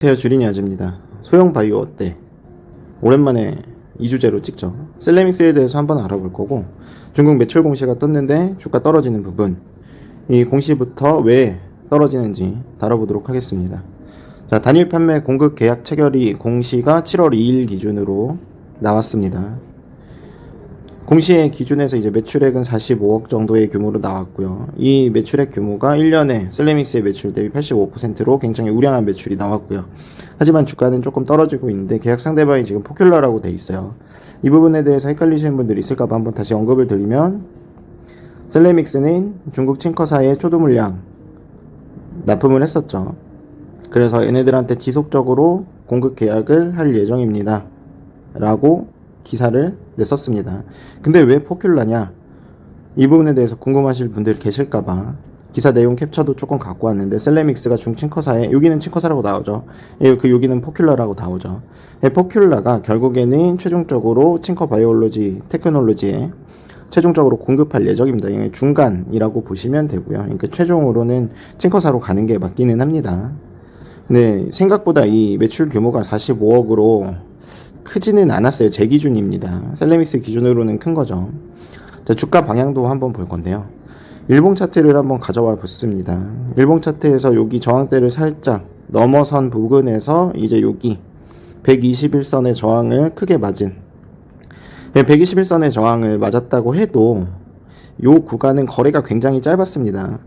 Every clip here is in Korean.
안녕하세요 주린이 아즈입니다. 소형 바이오 어때? 오랜만에 2주제로 찍죠. 셀레믹스에 대해서 한번 알아볼 거고 중국 매출 공시가 떴는데 주가 떨어지는 부분 이 공시부터 왜 떨어지는지 다뤄보도록 하겠습니다. 자 단일 판매 공급 계약 체결이 공시가 7월 2일 기준으로 나왔습니다 공시의 기준에서 이제 매출액은 45억 정도의 규모로 나왔고요. 이 매출액 규모가 1년에 셀레믹스의 매출 대비 85%로 굉장히 우량한 매출이 나왔고요. 하지만 주가는 조금 떨어지고 있는데 계약 상대방이 지금 포큘러라고 돼 있어요. 이 부분에 대해서 헷갈리시는 분들이 있을까봐 한번 다시 언급을 드리면 셀레믹스는 중국 칭커사의 초도 물량 납품을 했었죠. 그래서 얘네들한테 지속적으로 공급 계약을 할 예정입니다. 라고 기사를 냈었습니다. 근데 왜 포퓰라냐? 이 부분에 대해서 궁금하실 분들 계실까봐 기사 내용 캡처도 조금 갖고 왔는데 셀레믹스가 중칭커사에 여기는 칭커사라고 나오죠. 예, 그 여기는 포퓰라라고 나오죠. 예, 포퓰라가 결국에는 최종적으로 칭커 바이올로지 테크놀로지에 최종적으로 공급할 예정입니다. 이게 중간이라고 보시면 되고요. 그러니까 최종으로는 칭커사로 가는 게 맞기는 합니다. 근데 생각보다 이 매출 규모가 45억으로 크지는 않았어요. 제 기준입니다. 셀레믹스 기준으로는 큰 거죠. 자, 주가 방향도 한번 볼 건데요. 일봉 차트를 한번 가져와 봤습니다. 일봉 차트에서 여기 저항대를 살짝 넘어선 부근에서 이제 여기 121선의 저항을 크게 맞은 121선의 저항을 맞았다고 해도 요 구간은 거래가 굉장히 짧았습니다.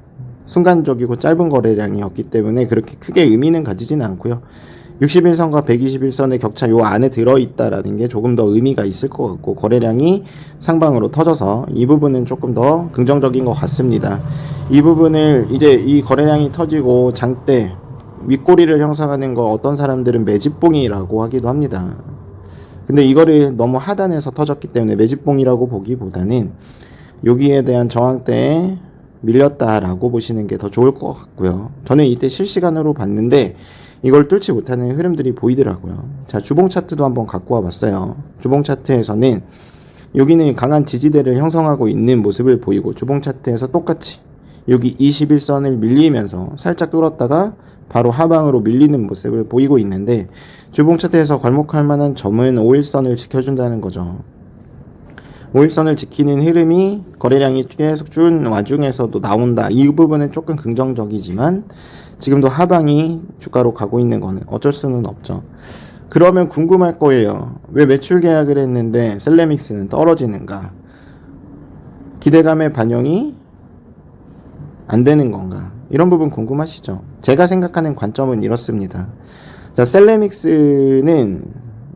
순간적이고 짧은 거래량이었기 때문에 그렇게 크게 의미는 가지지는 않고요. 61선과 121선의 격차 요 안에 들어있다라는 게 조금 더 의미가 있을 것 같고 거래량이 상방으로 터져서 이 부분은 조금 더 긍정적인 것 같습니다. 이 부분을 이제 이 거래량이 터지고 장대 윗꼬리를 형성하는 거 어떤 사람들은 매집봉이라고 하기도 합니다. 근데 이거를 너무 하단에서 터졌기 때문에 매집봉이라고 보기보다는 여기에 대한 저항대에 밀렸다라고 보시는 게 더 좋을 것 같고요. 저는 이때 실시간으로 봤는데 이걸 뚫지 못하는 흐름들이 보이더라고요. 자, 주봉 차트도 한번 갖고 와 봤어요. 주봉 차트에서는 여기는 강한 지지대를 형성하고 있는 모습을 보이고 주봉 차트에서 똑같이 여기 21선을 밀리면서 살짝 뚫었다가 바로 하방으로 밀리는 모습을 보이고 있는데 주봉 차트에서 괄목할 만한 점은 5일선을 지켜준다는 거죠. 5일선을 지키는 흐름이 거래량이 계속 준 와중에서도 나온다. 이 부분은 조금 긍정적이지만 지금도 하방이 주가로 가고 있는 거는 어쩔 수는 없죠. 그러면 궁금할 거예요. 왜 매출 계약을 했는데 셀레믹스는 떨어지는가? 기대감의 반영이 안 되는 건가? 이런 부분 궁금하시죠? 제가 생각하는 관점은 이렇습니다. 자, 셀레믹스는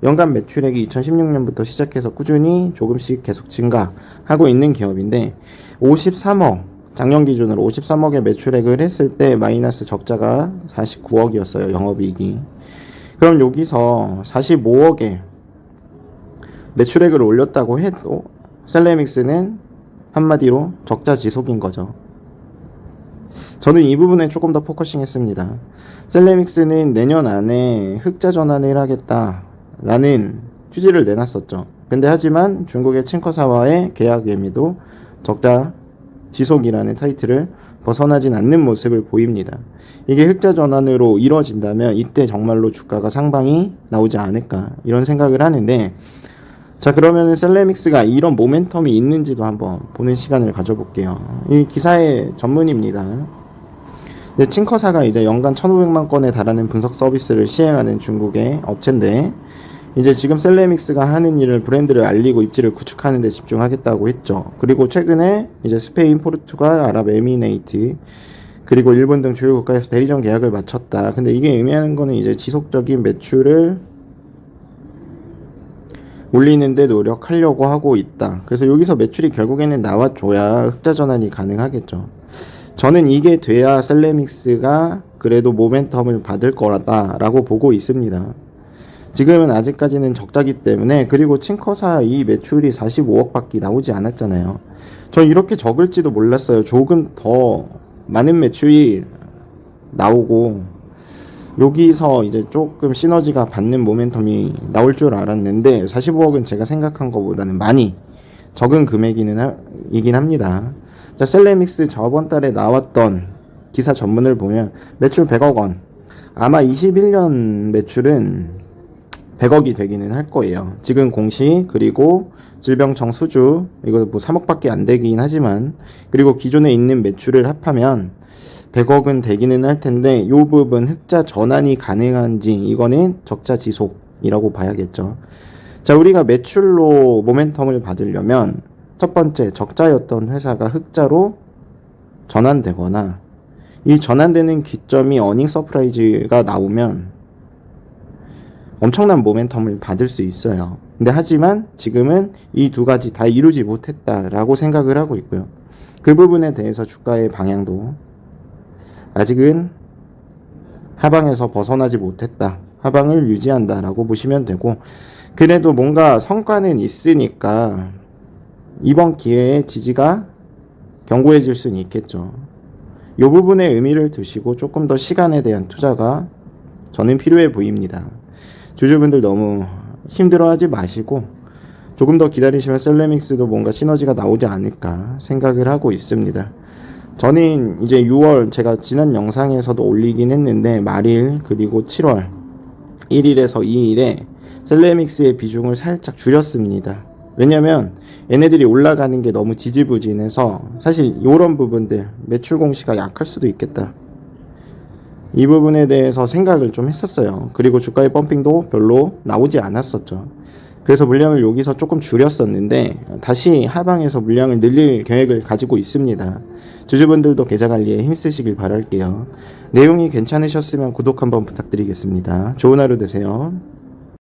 연간 매출액이 2016년부터 시작해서 꾸준히 조금씩 계속 증가하고 있는 기업인데 53억 작년 기준으로 53억의 매출액을 했을 때 마이너스 적자가 49억이었어요. 영업이익이. 그럼 여기서 45억의 매출액을 올렸다고 해도 셀레믹스는 한마디로 적자 지속인 거죠. 저는 이 부분에 조금 더 포커싱 했습니다. 셀레믹스는 내년 안에 흑자 전환을 하겠다 라는 취지를 내놨었죠. 근데 하지만 중국의 칭커사와의 계약 예미도 적자 지속이라는 타이틀을 벗어나진 않는 모습을 보입니다. 이게 흑자 전환으로 이루어진다면 이때 정말로 주가가 상방이 나오지 않을까 이런 생각을 하는데 자 그러면 셀레믹스가 이런 모멘텀이 있는지도 한번 보는 시간을 가져볼게요. 이 기사의 전문입니다. 이제 칭커사가 이제 연간 1,500만 건에 달하는 분석 서비스를 시행하는 중국의 업체인데 이제 지금 셀레믹스가 하는 일을 브랜드를 알리고 입지를 구축하는 데 집중하겠다고 했죠. 그리고 최근에 이제 스페인, 포르투갈, 아랍 에미네이트 그리고 일본 등 주요 국가에서 대리점 계약을 마쳤다. 근데 이게 의미하는 거는 이제 지속적인 매출을 올리는데 노력하려고 하고 있다. 그래서 여기서 매출이 결국에는 나와줘야 흑자 전환이 가능하겠죠. 저는 이게 돼야 셀레믹스가 그래도 모멘텀을 받을 거라다라고 보고 있습니다. 지금은 아직까지는 적자기 때문에 그리고 칭커사 이 매출이 45억밖에 나오지 않았잖아요. 저 이렇게 적을지도 몰랐어요. 조금 더 많은 매출이 나오고 여기서 이제 조금 시너지가 받는 모멘텀이 나올 줄 알았는데 45억은 제가 생각한 것보다는 많이 적은 금액이긴 하, 이긴 합니다. 자, 셀레믹스 저번 달에 나왔던 기사 전문을 보면 매출 100억 원, 아마 21년 매출은 100억이 되기는 할 거예요. 지금 공시 그리고 질병청 수주 이거 뭐 3억밖에 안 되긴 하지만 그리고 기존에 있는 매출을 합하면 100억은 되기는 할 텐데 이 부분 흑자 전환이 가능한지 이거는 적자 지속이라고 봐야겠죠. 자, 우리가 매출로 모멘텀을 받으려면 첫 번째 적자였던 회사가 흑자로 전환되거나 이 전환되는 기점이 어닝 서프라이즈가 나오면 엄청난 모멘텀을 받을 수 있어요. 근데 하지만 지금은 이 두 가지 다 이루지 못했다라고 생각을 하고 있고요. 그 부분에 대해서 주가의 방향도 아직은 하방에서 벗어나지 못했다. 하방을 유지한다라고 보시면 되고 그래도 뭔가 성과는 있으니까 이번 기회에 지지가 견고해질 수는 있겠죠. 이 부분에 의미를 두시고 조금 더 시간에 대한 투자가 저는 필요해 보입니다. 주주분들 너무 힘들어하지 마시고 조금 더 기다리시면 셀레믹스도 뭔가 시너지가 나오지 않을까 생각을 하고 있습니다. 저는 이제 6월 제가 지난 영상에서도 올리긴 했는데 말일 그리고 7월 1일에서 2일에 셀레믹스의 비중을 살짝 줄였습니다. 왜냐면 얘네들이 올라가는 게 너무 지지부진해서 사실 이런 부분들 매출 공시가 약할 수도 있겠다. 이 부분에 대해서 생각을 좀 했었어요. 그리고 주가의 펌핑도 별로 나오지 않았었죠. 그래서 물량을 여기서 조금 줄였었는데 다시 하방에서 물량을 늘릴 계획을 가지고 있습니다. 주주분들도 계좌 관리에 힘쓰시길 바랄게요. 내용이 괜찮으셨으면 구독 한번 부탁드리겠습니다. 좋은 하루 되세요.